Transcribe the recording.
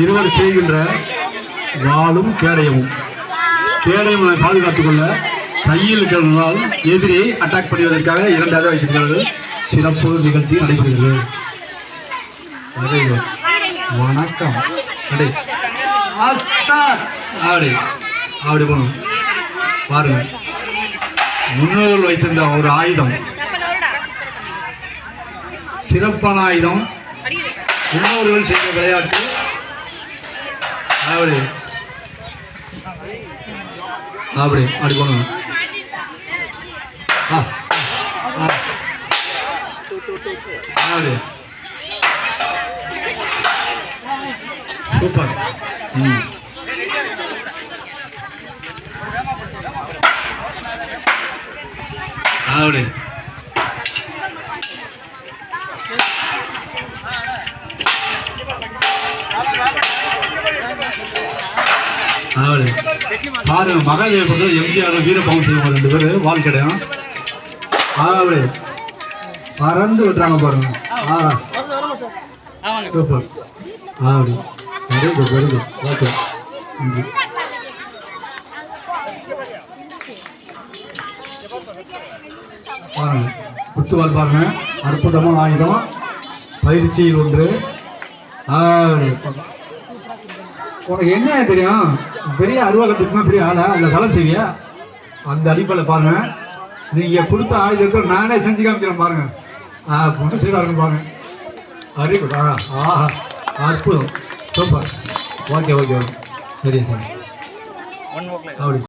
இருவர் செய்கின்ற வாளும் கேடயமும். கேடயம் பாதுகாத்துக் கொள்ள கையில் இருக்கிறதால் எதிரியை அட்டாக் பண்ணுவதற்காக இரண்டாக வைத்திருக்கிறார்கள் சிறப்பு நிகழ்ச்சி நடைபெறுகிறது. அடே, வணக்கம். அப்படி அப்படி போனோம். பாருங்க. முன்னோர்கள் வைத்திருந்த ஒரு ஆயுதம். சிறப்பான ஆயுதம். முன்னோர்கள் செய்த விளையாட்டு அப்படி அப்படி அப்படி போகணும் அப்படி சூப்பர். ம். அப்படி அப்படி பாருங்க மகாதேவ எம்ஜிஆர் வீரபவன் செய்வாங்க ரெண்டு பேர் வாழ் கிடையும் பறந்து விட்டுறாங்க பாருங்க. ஆ. சூப்பர். அப்படி. Very good very good okay. நன்றி. பாருங்க. குத்துவால் பாருங்க. அற்புதமாக ஆயுதம். பயிற்சியில் ஒன்று. ஆ உனக்கு என்ன தெரியும்? பெரிய அருவாக்கத்துக்குனா பெரிய ஆளா? அந்த சலம் செய்வியா? அந்த அடிப்படையில் பாருங்க. நீங்க கொடுத்த ஆயுதத்தை நானே செஞ்சு காமிக்கிறேன் பாருங்க. ஆ பொண்ணு செய்வாருங்க பாருங்க. அறிவு ஆ ஆஹா. அற்புதம். சூப்பர். Okay okay okay. சரி சார் அப்படி.